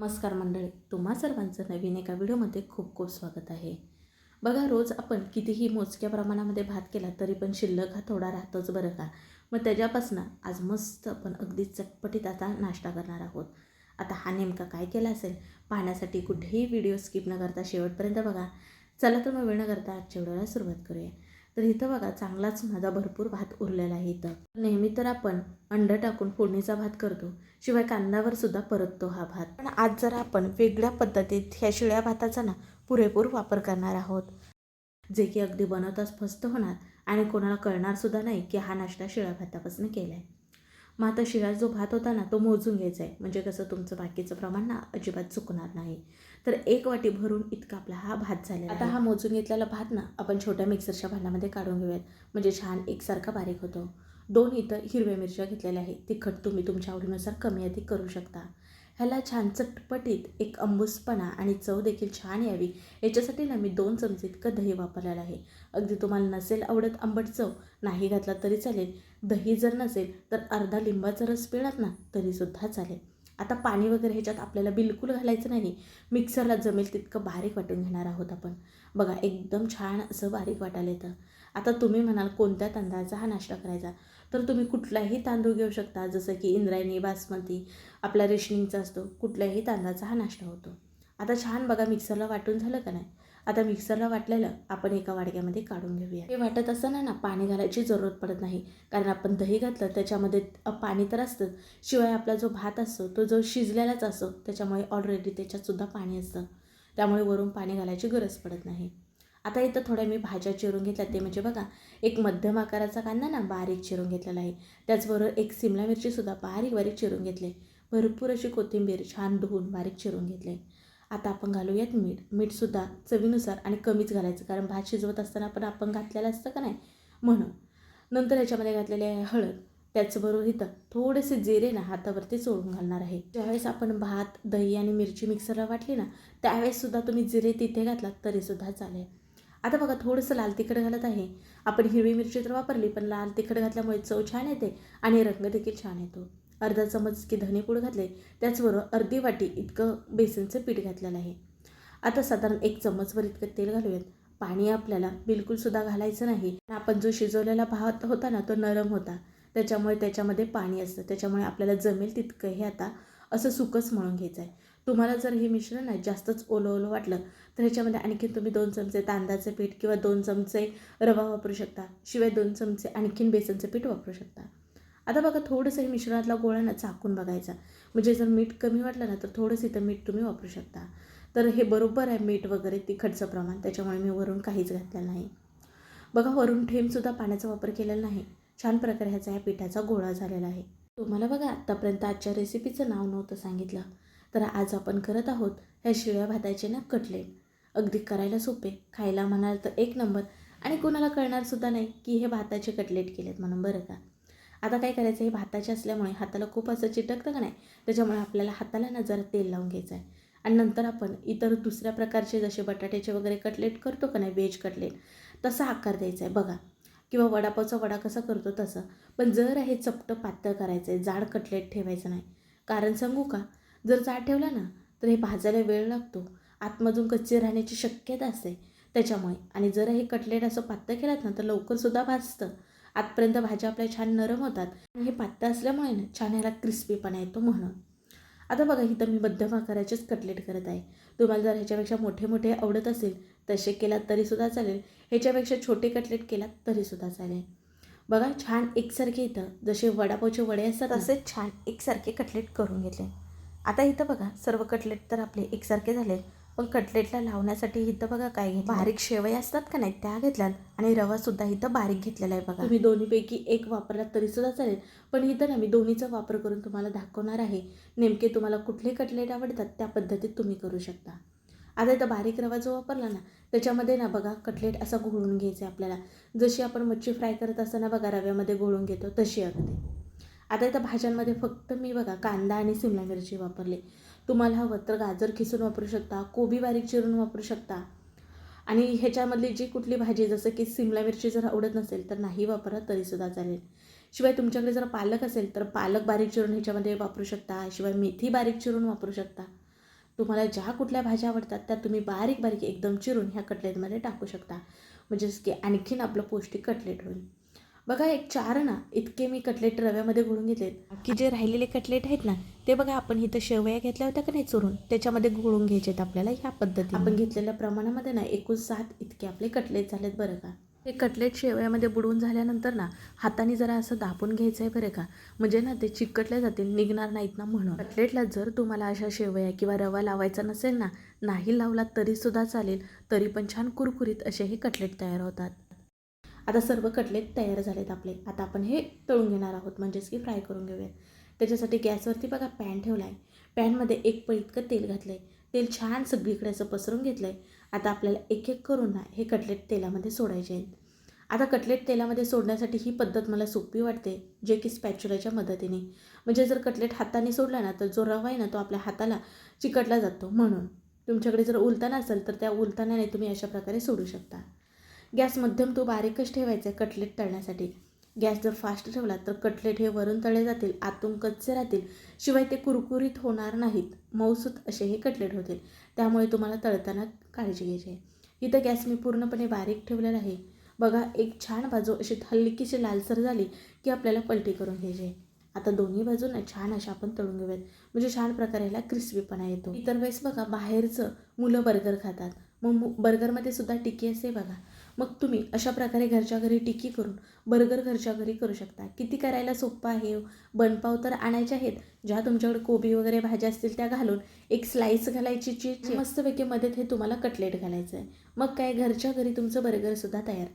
नमस्कार मंडळी तुम्हा सर्वांचं नवीन एका व्हिडिओमध्ये खूप खूप स्वागत आहे. बघा रोज आपण कितीही मोजक्या प्रमाणामध्ये भात केला तरी पण शिल्लक हा थोडा राहतोच बरं का? मग त्याच्यापासून आज मस्त आपण अगदी चटपटीत आता नाश्ता करणार आहोत. आता हा नेमका काय केला असेल पाहण्यासाठी कुठेही व्हिडिओ स्किप न करता शेवटपर्यंत बघा. चला तर मग वेळ न करता आजच्या व्हिडिओला सुरुवात करूया. तर इथं बघा चांगलाच माझा भरपूर भात उरलेला आहे इथं. नेहमी तर आपण अंड टाकून फोडणीचा भात करतो शिवाय कांद्यावर सुद्धा परततो हा भात. पण आज जरा आपण वेगळ्या पद्धतीत ह्या शिळ्या भाताचा ना पुरेपूर वापर करणार आहोत. जे की अगदी बनवताच फस्त होणार आणि कोणाला कळणार सुद्धा नाही की हा नाश्ता शिळ्या भातापासून केला आहे मग आता शिळा जो भात होता ना तो मोजून घ्यायचा आहे म्हणजे कसं तुमचं बाकीचं प्रमाण ना अजिबात चुकणार नाही. तर एक वाटी भरून इतका आपला हा भात झालेला आता हा मोजून घेतलेला भात ना आपण छोट्या मिक्सरच्या भांड्यामध्ये काढून घेऊयात. म्हणजे छान एकसारखा बारीक होतो. दोन इथं हिरव्या मिरच्या घेतलेल्या आहेत. तिखट तुम्ही तुमच्या आवडीनुसार कमी अधिक करू शकता. ह्याला छान चटपटीत एक अंबूसपणा आणि चव देखील छान यावी. याच्यासाठी ना मी दोन चमचे इतकं दही वापरलेलं आहे. अगदी तुम्हाला नसेल आवडत आंबट चव नाही घातला तरी चालेल. दही जर नसेल तर अर्धा लिंबाचा रस पिळात ना तरीसुद्धा चालेल. आता पाणी वगैरे ह्याच्यात आपल्याला बिलकुल घालायचं नाही. मिक्सरला जमेल तितकं बारीक वाटून घेणार आहोत आपण. बघा एकदम छान असं बारीक वाटायला येतं. आता तुम्ही म्हणाल कोणत्या तांदळाचा हा नाश्ता करायचा? तर तुम्ही कुठलाही तांदूळ घेऊ शकता जसं की इंद्रायणी बासमती आपला रेशनिंगचा असतो. कुठल्याही तांदळाचा हा नाश्ता होतो. आता छान बघा मिक्सरला वाटून झालं का नाही? आता मिक्सरला वाटलेलं आपण एका वाडग्यामध्ये काढून घेऊया. हे वाटत असताना ना पाणी घालायची जरूरत पडत नाही कारण आपण दही घातलं त्याच्यामध्ये पाणी तर असतं शिवाय आपला जो भात असतो तो जो शिजलेलाच असतो त्याच्यामुळे ऑलरेडी त्याच्यातसुद्धा पाणी असतं. त्यामुळे वरून पाणी घालायची गरज पडत नाही. आता इथं थोड्या मी भाज्या चिरून घेतल्या ते म्हणजे बघा एक मध्यम आकाराचा कांदा ना बारीक चिरून घेतलेला आहे. त्याचबरोबर एक सिमला मिरचीसुद्धा बारीक बारीक चिरून घेतले भरपूर अशी कोथिंबीर छान धुवून बारीक चिरून घेतले आता आपण घालूयात मीठ. मीठसुद्धा चवीनुसार आणि कमीच घालायचं. कारण भात शिजवत असताना पण आपण घातलेलं असतं का नाही? म्हणून. नंतर याच्यामध्ये घातलेले आहे हळद. त्याचबरोबर इथं थोडेसे जिरे ना हातावरती चोळून घालणार आहे. ज्यावेळेस आपण भात दही आणि मिरची मिक्सरला वाटली ना त्यावेळेससुद्धा तुम्ही जिरे तिथे घातलात तरीसुद्धा चालेल. आता बघा थोडंसं लाल तिखट घालत आहे. आपण हिरवी मिरची तर वापरली पण लाल तिखट घातल्यामुळे चव छान येते आणि रंग देखील छान येतो. अर्धा चमच की धनेपूड घातले. त्याचबरोबर अर्धी वाटी इतकं बेसनचं पीठ घातलेलं आहे. आता साधारण एक चमचभर इतकं तेल घालूयात. पाणी आपल्याला बिलकुलसुद्धा घालायचं नाही. आपण जो शिजवलेला भात होता ना तो नरम होता. त्याच्यामुळे त्याच्यामध्ये पाणी असतं. त्याच्यामुळे आपल्याला जमेल तितकं हे आता असं सुकच म्हणून घ्यायचं आहे तुम्हाला जर हे मिश्रण आहे जास्तच ओलं ओलं वाटलं तर ह्याच्यामध्ये आणखीन तुम्ही दोन चमचे तांदळाचं पीठ किंवा दोन चमचे रवा वापरू शकता. शिवाय दोन चमचे आणखीन बेसनचं पीठ वापरू शकता. आता बघा थोडंसं हे मिश्रणातला गोळा ना चाकून बघायचा. म्हणजे जर मीठ कमी वाटलं ना तर थोडंसं इथं मीठ तुम्ही वापरू शकता. तर हे बरोबर आहे मीठ वगैरे तिखटचं प्रमाण. त्याच्यामुळे मी वरून काहीच घातलं नाही. बघा वरून ठेमसुद्धा पाण्याचा वापर केलेला नाही. छान प्रकारे ह्याचा ह्या पिठाचा गोळा झालेला आहे. तुम्हाला बघा आत्तापर्यंत आजच्या रेसिपीचं नाव नव्हतं सांगितलं. तर आज आपण करत आहोत ह्या शिळ्या भाताचे ना कटलेट. अगदी करायला सोपे. खायला म्हणाल तर एक नंबर. आणि कोणाला कळणारसुद्धा नाही की हे भाताचे कटलेट केलेत म्हणून बरं का? आता काय करायचं हे भाताचे असल्यामुळे हाताला खूप असं चिटकतं का नाही? त्याच्यामुळे आपल्याला हाताला ना जरा तेल लावून घ्यायचं आहे. आणि नंतर आपण इतर दुसऱ्या प्रकारचे जसे बटाट्याचे वगैरे कटलेट करतो का नाही व्हेज कटलेट तसा आकार द्यायचा आहे. बघा किंवा वडापावचा वडा कसा करतो तसं. पण जर हे चपटं पातळ करायचं आहे जाड कटलेट ठेवायचं नाही. कारण सांगू का जर जाड ठेवला ना तर हे भाजायला वेळ लागतो. आतमधून कच्चे राहण्याची शक्यता असते. त्याच्यामुळे आणि जर हे कटलेट असं पातळ केलात ना तर लवकरसुद्धा भाजतं. आतपर्यंत भाज्या आपल्या छान नरम होतात. आणि हे पातळ असल्यामुळे ना छान ह्याला क्रिस्पीपणा येतो म्हणून. आता बघा इथं मी मध्यम आकाराचेच कटलेट करत आहे. तुम्हाला जर ह्याच्यापेक्षा मोठे मोठे आवडत असेल तसे केलात तरीसुद्धा चालेल. ह्याच्यापेक्षा छोटे कटलेट केलात तरीसुद्धा चालेल. बघा छान एकसारखे इथं जसे वडापावचे वडे असतात तसेच छान एकसारखे कटलेट करून घेतले. आता इथं बघा सर्व कटलेट तर आपले एकसारखे झाले पण कटलेटला लावण्यासाठी इथं बघा काय बारीक शेवया असतात का नाही त्या घेतल्यात. आणि रवासुद्धा इथं बारीक घेतलेला आहे बघा. तुम्ही दोन्हीपैकी एक वापरलात तरीसुद्धा चालेल. पण इथं ना मी दोन्हीचा वापर करून तुम्हाला दाखवणार आहे. नेमके तुम्हाला कुठले कटलेट आवडतात त्या पद्धतीत तुम्ही करू शकता. आता इथं बारीक रवा जो वापरला ना त्याच्यामध्ये ना बघा कटलेट असा घोळून घ्यायचा आहे आपल्याला. जशी आपण मच्छी फ्राय करत असताना बघा रव्यामध्ये घोळून घेतो तशी अगदी. आता इथं भाज्यांमध्ये फक्त मी बघा कांदा आणि सिमला मिरची वापरली. तुम्हाला हवं तर गाजर खिसून वापरू शकता कोबी बारीक चिरून वापरू शकता. आणि ह्याच्यामधली जी कुठली भाजी जसं की सिमला मिरची जर आवडत नसेल तर नाही वापरत तरीसुद्धा चालेल. शिवाय तुमच्याकडे जर पालक असेल तर पालक बारीक चिरून ह्याच्यामध्ये वापरू शकता शिवाय मेथी बारीक चिरून वापरू शकता. तुम्हाला ज्या कुठल्या भाज्या आवडतात त्या तुम्ही बारीक बारीक एकदम चिरून ह्या कटलेटमध्ये टाकू शकता. म्हणजेच की आणखीन आपलं पौष्टिक कटलेट होईल. बघा एक चार ना इतके मी कटलेट रव्यामध्ये घोळून घेतलेत की जे राहिलेले कटलेट आहेत ना ते बघा आपण इथं शेवया घेतल्या होत्या का नाही चोरून? त्याच्यामध्ये घोळून घ्यायचे आहेत आपल्याला ह्या पद्धती आपण घेतलेल्या प्रमाणामध्ये ना एकूण सात इतके आपले कटलेट झालेत बरं का. हे कटलेट शेवयामध्ये बुडवून झाल्यानंतर ना हाताने जरा असं दाबून घ्यायचं आहे बरं का. म्हणजे ना ते चिकटले जातील निघणार नाहीत ना म्हणून. कटलेटला जर तुम्हाला अशा शेवया किंवा रवा लावायचा नसेल ना नाही लावला तरीसुद्धा चालेल तरी पण छान कुरकुरीत असे हे कटलेट तयार होतात. आता सर्व कटलेट तयार झालेत आपले. आता आपण हे तळून घेणार आहोत म्हणजेच की फ्राय करून घेऊयात. त्याच्यासाठी गॅसवरती बघा पॅन ठेवला आहे पॅनमध्ये एक पळी इतकं तेल घातलं आहे तेल छान सगळीकडे असं पसरून घेतलं आहे आता आपल्याला एक एक करून ना हे कटलेट तेलामध्ये सोडायचे आहेत. आता कटलेट तेलामध्ये सोडण्यासाठी ही पद्धत मला सोपी वाटते जे की स्पॅच्युलाच्या मदतीने. म्हणजे जर कटलेट हाताने सोडला ना तर जो रवा आहे ना तो आपल्या हाताला चिकटला जातो. म्हणून तुमच्याकडे जर उलताना असेल तर त्या उलतानाने तुम्ही अशा प्रकारे सोडू शकता. गॅस मध्यम तो बारीकच ठेवायचा आहे कटलेट तळण्यासाठी. गॅस जर फास्ट ठेवला तर कटलेट हे वरून तळे जातील आतून कच्चे राहतील. शिवाय ते कुरकुरीत होणार नाहीत. मऊसूत असे हे कटलेट होतील. त्यामुळे तुम्हाला तळताना काळजी घ्यायची आहे. इथं गॅस मी पूर्णपणे बारीक ठेवलेला आहे. बघा एक छान बाजू अशी हलकीशी लालसर झाली की आपल्याला पलटी करून घ्यायची आहे. आता दोन्ही बाजूंना छान अशा आपण तळून घेऊयात. म्हणजे छान प्रकारे ह्याला क्रिस्पीपणा येतो. इतर वेळेस बघा बाहेरचं मुलं बर्गर खातात. मग मु बर्गरमध्ये सुद्धा टिकी असते बघा. मग तुम्ही अशा प्रकारे घरच्या घरी टिकी करून बर्गर घरच्या घरी करू शकता. किती करायला सोपं आहे बनपाव तर आणायचे आहेत. ज्या तुमच्याकडे कोबी वगैरे भाज्या असतील त्या घालून एक स्लाईस घालायची चीज मस्तपैकी मध्ये हे तुम्हाला कटलेट घालायचं आहे. मग काय घरच्या घरी तुमचं बर्गरसुद्धा तयार.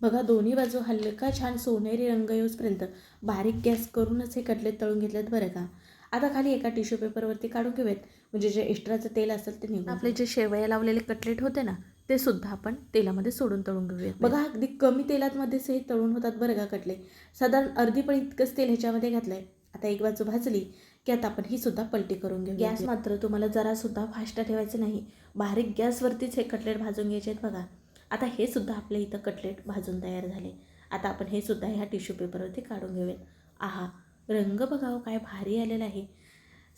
बघा दोन्ही बाजू हलका छान सोनेरी रंग येऊसपर्यंत बारीक गॅस करूनच हे कटलेट तळून घेतलेत बरं का. आता खाली एका टिश्यू पेपरवरती काढून घेऊयात. म्हणजे जे एक्स्ट्राचं तेल असेल ते निघून आपले जे शेवया लावलेले कटलेट होते ना ते सुद्धा आपण तेलामध्ये सोडून तळून घेऊयात. बघा अगदी कमी तेलातमध्येच हे तळून होतात बरं का कटले. साधारण अर्धी पण इतकंच तेल ह्याच्यामध्ये घातलं आहे आता एक बाजू भाजली की आता आपण ही सुद्धा पलटी करून घेऊ गॅस मात्र तुम्हाला जरासुद्धा फास्ट ठेवायचं नाही. बारीक गॅसवरतीच हे कटलेट भाजून घ्यायचे आहेत बघा. आता हे सुद्धा आपल्या इथं कटलेट भाजून तयार झाले. आता आपण हे सुद्धा ह्या टिश्यू पेपरवरती काढून घेऊयात. आहा रंग बघावं काय भारी आलेला आहे.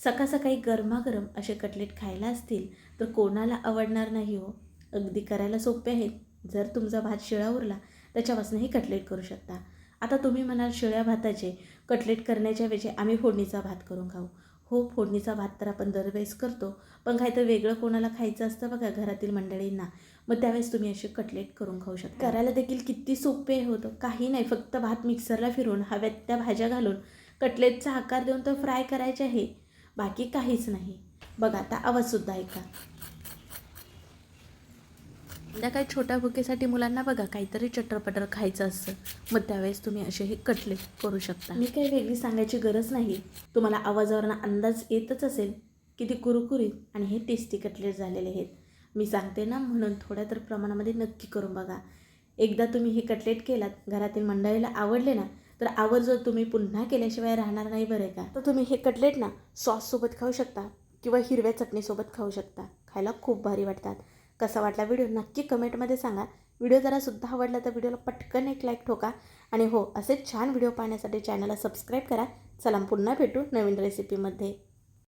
सकाळ सकाळी गरमागरम असे कटलेट खायला असतील तर कोणाला आवडणार नाही हो. अगदी करायला सोपे आहेत जर तुमचा भात शिळा उरला त्याच्यापासूनही कटलेट करू शकता. आता तुम्ही म्हणाल शिळ्या भाताचे कटलेट करण्याच्या वेळी आम्ही फोडणीचा भात करून खाऊ. हो फोडणीचा भात तर आपण दरवेळेस करतो पण काहीतरी वेगळं कोणाला खायचं असतं बघा घरातील मंडळींना. मग त्यावेळेस तुम्ही असे कटलेट करून खाऊ शकता. करायला देखील किती सोपे होतं काही नाही फक्त भात मिक्सरला फिरून हव्यात त्या भाज्या घालून कटलेटचा आकार देऊन तो फ्राय करायचे आहे. बाकी काहीच नाही. बघा आता आवाजसुद्धा ऐका. संध्याकाळी छोट्या भुकेसाठी मुलांना बघा काहीतरी चटरपटर खायचं असतं. मग त्यावेळेस तुम्ही असे हे कटलेट करू शकता. मी काही वेगळी सांगायची गरज नाही तुम्हाला आवाजावरनं अंदाज येतच असेल किती कुरकुरीत आणि हे टेस्टी कटलेट झालेले आहेत. मी सांगते ना म्हणून थोड्या तर प्रमाणामध्ये नक्की करून बघा. एकदा तुम्ही हे कटलेट केलात घरातील मंडळीला आवडले ना तर आवर्जून तुम्ही पुन्हा केल्याशिवाय राहणार नाही बरं का? तर तुम्ही हे कटलेट ना सॉससोबत खाऊ शकता किंवा हिरव्या चटणीसोबत खाऊ शकता. खायला खूप भारी वाटतात. कसा वाटला व्हिडिओ नक्की कमेंटमध्ये सांगा. व्हिडिओ जरासुद्धा आवडला तर व्हिडिओला पटकन एक लाईक ठोका. आणि हो असे छान व्हिडिओ पाहण्यासाठी चॅनलला सबस्क्राईब करा. चला पुन्हा भेटू नवीन रेसिपीमध्ये